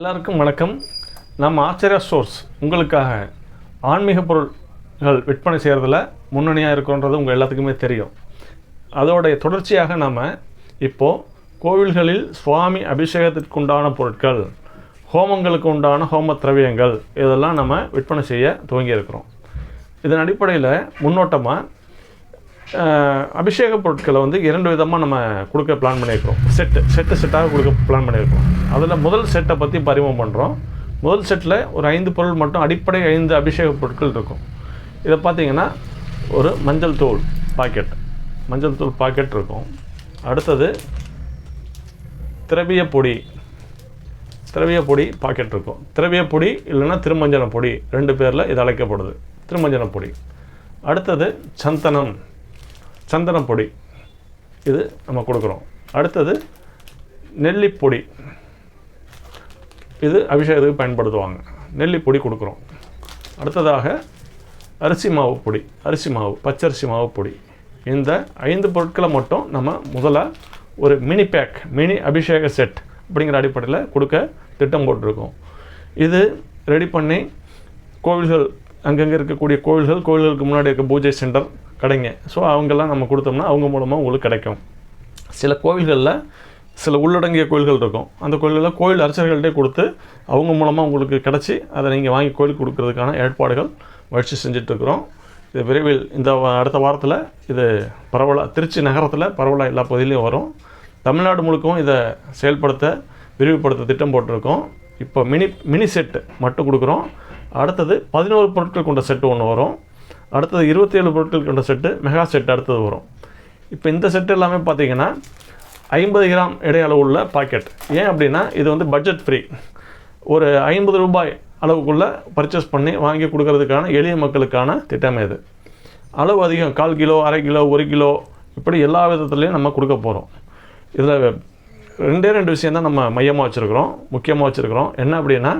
எல்லாருக்கும் வணக்கம். நம்ம ஆச்சரிய ஸ்டோர்ஸ் உங்களுக்காக ஆன்மீக பொருட்கள் விற்பனை செய்கிறதுல முன்னணியாக இருக்குன்றது உங்கள் எல்லாத்துக்குமே தெரியும். அதோடைய தொடர்ச்சியாக நாம் இப்போது கோவில்களில் சுவாமி அபிஷேகத்திற்கு உண்டான பொருட்கள் ஹோமங்களுக்கு உண்டான ஹோம திரவியங்கள் இதெல்லாம் நம்ம விற்பனை செய்ய துவங்கி இருக்கிறோம் இதன் அடிப்படையில் முன்னோட்டமாக அபிஷேக பொருட்களை வந்து இரண்டு விதமாக நம்ம கொடுக்க பிளான் பண்ணியிருக்கிறோம். செட்டு செட்டு செட்டாக கொடுக்க பிளான் பண்ணியிருக்கிறோம். அதில் முதல் செட்டை பற்றி பரிமம் பண்ணுறோம் முதல் செட்டில் ஒரு ஐந்து பொருள் மட்டும் அடிப்படை ஐந்து அபிஷேக பொருட்கள் இருக்கும். இதை பார்த்தீங்கன்னா ஒரு மஞ்சள் தூள் பாக்கெட். மஞ்சள் தூள் பாக்கெட் இருக்கும். அடுத்தது திரவிய பொடி. திரவிய பொடி பாக்கெட் இருக்கும். திரவிய பொடி இல்லைன்னா திருமஞ்சன பொடி ரெண்டு பேரில் இது அழைக்கப்படுது. திருமஞ்சன பொடி. அடுத்தது சந்தனம். சந்தனம் பொடி. இது நம்ம கொடுக்குறோம். அடுத்தது நெல்லிப்பொடி. இது அபிஷேகத்துக்கு பயன்படுத்துவாங்க. நெல்லிப்பொடி கொடுக்குறோம். அடுத்ததாக அரிசி மாவு பொடி. அரிசி மாவு பச்சரிசி மாவு பொடி. இந்த ஐந்து பொருட்களை மட்டும் நம்ம முதல்ல ஒரு மினி பேக் மினி அபிஷேக செட் அப்படிங்கிற அடிப்படையில் கொடுக்க திட்டம் போட்டிருக்கோம். இது ரெடி பண்ணி கோவில்கள் அங்கங்கே இருக்கக்கூடிய கோவில்கள் கோவில்களுக்கு முன்னாடி இருக்க பூஜை சென்டர் கடைங்க. ஸோ அவங்கெல்லாம் நம்ம கொடுத்தோம்னா அவங்க மூலமாக உங்களுக்கு கிடைக்கும். சில கோவில்களில் சில உள்ளடங்கிய கோயில்கள் இருக்கும். அந்த கோயில்களில் கோயில் அர்ச்சகர்கள்ட்டே கொடுத்து அவங்க மூலமாக உங்களுக்கு கிடச்சி அதை நீங்கள் வாங்கி கோயிலுக்கு கொடுக்கறதுக்கான ஏற்பாடுகள் முயற்சி செஞ்சிட்ருக்குறோம். இது விரைவில் இந்த வா- அடுத்த வாரத்தில் இது பரவலாக திருச்சி நகரத்தில் பரவலாக எல்லா பகுதியிலையும் வரும். தமிழ்நாடு முழுக்கவும் இதை செயல்படுத்த விரிவுபடுத்த திட்டம் போட்டிருக்கோம். இப்போ மினி மினி செட்டு மட்டும் கொடுக்குறோம். அடுத்தது பதினோரு பொருட்கள் கொண்ட செட்டு ஒன்று வரும். அடுத்தது இருபத்தி ஏழு பொருட்கள் கொண்ட செட்டு மெகா செட் அடுத்தது வரும். இப்போ இந்த செட் எல்லாமே பார்த்தீங்கன்னா ஐம்பது கிராம் எடை அளவுள்ள பாக்கெட் ஏன் அப்படின்னா இது வந்து பட்ஜெட் ஃப்ரீ ஒரு ஐம்பது ரூபாய் அளவுக்குள்ளே பர்ச்சேஸ் பண்ணி வாங்கி கொடுக்கறதுக்கான எளிய மக்களுக்கான திட்டமே இது. அளவு அதிகம் கால் கிலோ அரை கிலோ ஒரு கிலோ இப்படி எல்லா விதத்துலேயும் நம்ம கொடுக்க போகிறோம் இதில் ரெண்டே ரெண்டு விஷயம் தான் நம்ம மையமாக வச்சுருக்குறோம் முக்கியமாக வச்சுருக்குறோம். என்ன அப்படின்னா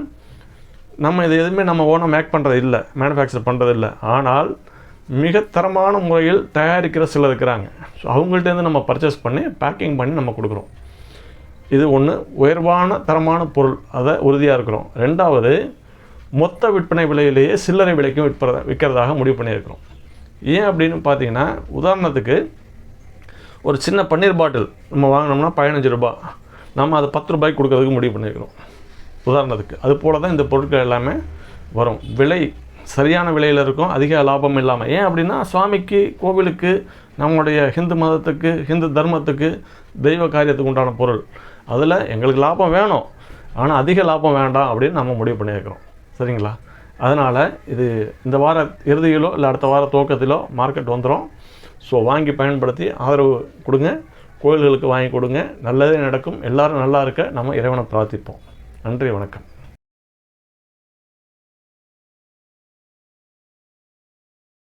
நம்ம இது எதுவுமே நம்ம ஓனாக மேக் பண்ணுறது இல்லை மேனுஃபேக்சர் பண்ணுறது இல்லை. ஆனால் மிக தரமான முறையில் தயாரிக்கிற சிலர் இருக்கிறாங்க. ஸோ அவங்கள்ட்டேருந்து நம்ம பர்ச்சேஸ் பண்ணி பேக்கிங் பண்ணி நம்ம கொடுக்குறோம். இது ஒன்று உயர்வான தரமான பொருள். அதை உறுதியாக இருக்கிறோம். ரெண்டாவது மொத்த விற்பனை விலையிலேயே சில்லறை விலைக்கும் விற்பத விற்கிறதாக முடிவு பண்ணியிருக்கிறோம். ஏன் அப்படின்னு பார்த்தீங்கன்னா உதாரணத்துக்கு ஒரு சின்ன பன்னீர் பாட்டில் நம்ம வாங்கினோம்னா பதினஞ்சு ரூபா நம்ம அதை பத்து ரூபாய்க்கு கொடுக்கறதுக்கு முடிவு பண்ணியிருக்கிறோம். உதாரணத்துக்கு அது போல தான் இந்த பொருட்கள் எல்லாமே வரும். விலை சரியான விலையில் இருக்கும் அதிக லாபம் இல்லாமல் ஏன் அப்படின்னா சுவாமிக்கு கோவிலுக்கு நம்முடைய ஹிந்து மதத்துக்கு ஹிந்து தர்மத்துக்கு தெய்வ காரியத்துக்கு உண்டான பொருள். அதில் எங்களுக்கு லாபம் வேணும். ஆனால் அதிக லாபம் வேண்டாம் அப்படின்னு நம்ம முடிவு பண்ணியிருக்கிறோம். சரிங்களா? அதனால் இது இந்த வார இறுதியிலோ இல்லை அடுத்த வார துவக்கத்திலோ மார்க்கெட் வந்துடும் ஸோ வாங்கி பயன்படுத்தி ஆதரவு கொடுங்க. கோயில்களுக்கு வாங்கி கொடுங்க. நல்லதே நடக்கும். எல்லாரும் நல்லா இருக்க நம்ம இறைவனை பிரார்த்திப்போம். நன்றி வணக்கம்.